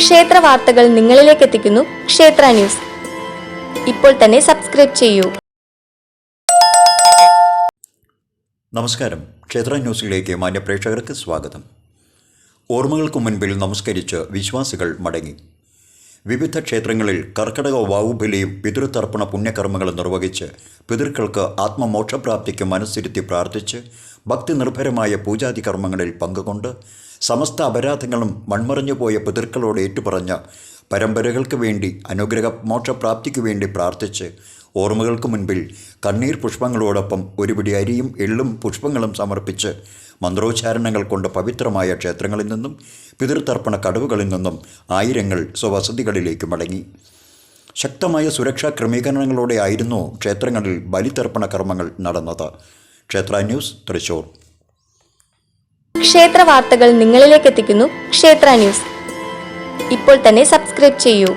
ക്ഷേത്ര വാർത്തകൾ നിങ്ങളിലേക്ക് എത്തിക്കുന്നു ക്ഷേത്ര ന്യൂസ്. ഇപ്പോൾ തന്നെ സബ്സ്ക്രൈബ് ചെയ്യൂ. നമസ്കാരം. ക്ഷേത്ര ന്യൂസിലേക്ക് മാന്യ പ്രേക്ഷകർക്ക് സ്വാഗതം. ഓർമ്മകൾക്ക് മുൻപിൽ നമസ്കരിച്ച് വിശ്വാസികൾ മടങ്ങി. വിവിധ ക്ഷേത്രങ്ങളിൽ കർക്കടക വാവുബലിയും പിതൃതർപ്പണ പുണ്യകർമ്മങ്ങളും നിർവഹിച്ച് പിതൃക്കൾക്ക് ആത്മമോക്ഷപ്രാപ്തിക്ക് മനസ്സിരുത്തി പ്രാർത്ഥിച്ച് ഭക്തി നിർഭരമായ പൂജാതി കർമ്മങ്ങളിൽ പങ്കുകൊണ്ട് സമസ്ത അപരാധങ്ങളും മൺമറഞ്ഞുപോയ പിതൃക്കളോട് ഏറ്റുപറഞ്ഞ പരമ്പരകൾക്ക് വേണ്ടി അനുഗ്രഹ മോക്ഷപ്രാപ്തിക്ക് വേണ്ടി പ്രാർത്ഥിച്ച് ഓർമ്മകൾക്ക് മുൻപിൽ കണ്ണീർ പുഷ്പങ്ങളോടൊപ്പം ഒരുപിടി അരിയും എള്ളും പുഷ്പങ്ങളും സമർപ്പിച്ച് മന്ത്രോച്ചാരണങ്ങൾ കൊണ്ട് പവിത്രമായ ക്ഷേത്രങ്ങളിൽ നിന്നും പിതൃതർപ്പണ കടവുകളിൽ നിന്നും ആയിരങ്ങൾ സ്വവസതികളിലേക്ക് മടങ്ങി. ശക്തമായ സുരക്ഷാ ക്രമീകരണങ്ങളോടെ ആയിരുന്നു ക്ഷേത്രങ്ങളിൽ ബലിതർപ്പണ കർമ്മങ്ങൾ നടന്നത്. ക്ഷേത്ര ന്യൂസ് തൃശൂർ. ക്ഷേത്ര വാർത്തകൾ നിങ്ങളിലേക്ക് എത്തിക്കുന്നു. ക്ഷേത്ര ന്യൂസ്. ഇപ്പോൾ തന്നെ സബ്സ്ക്രൈബ് ചെയ്യൂ.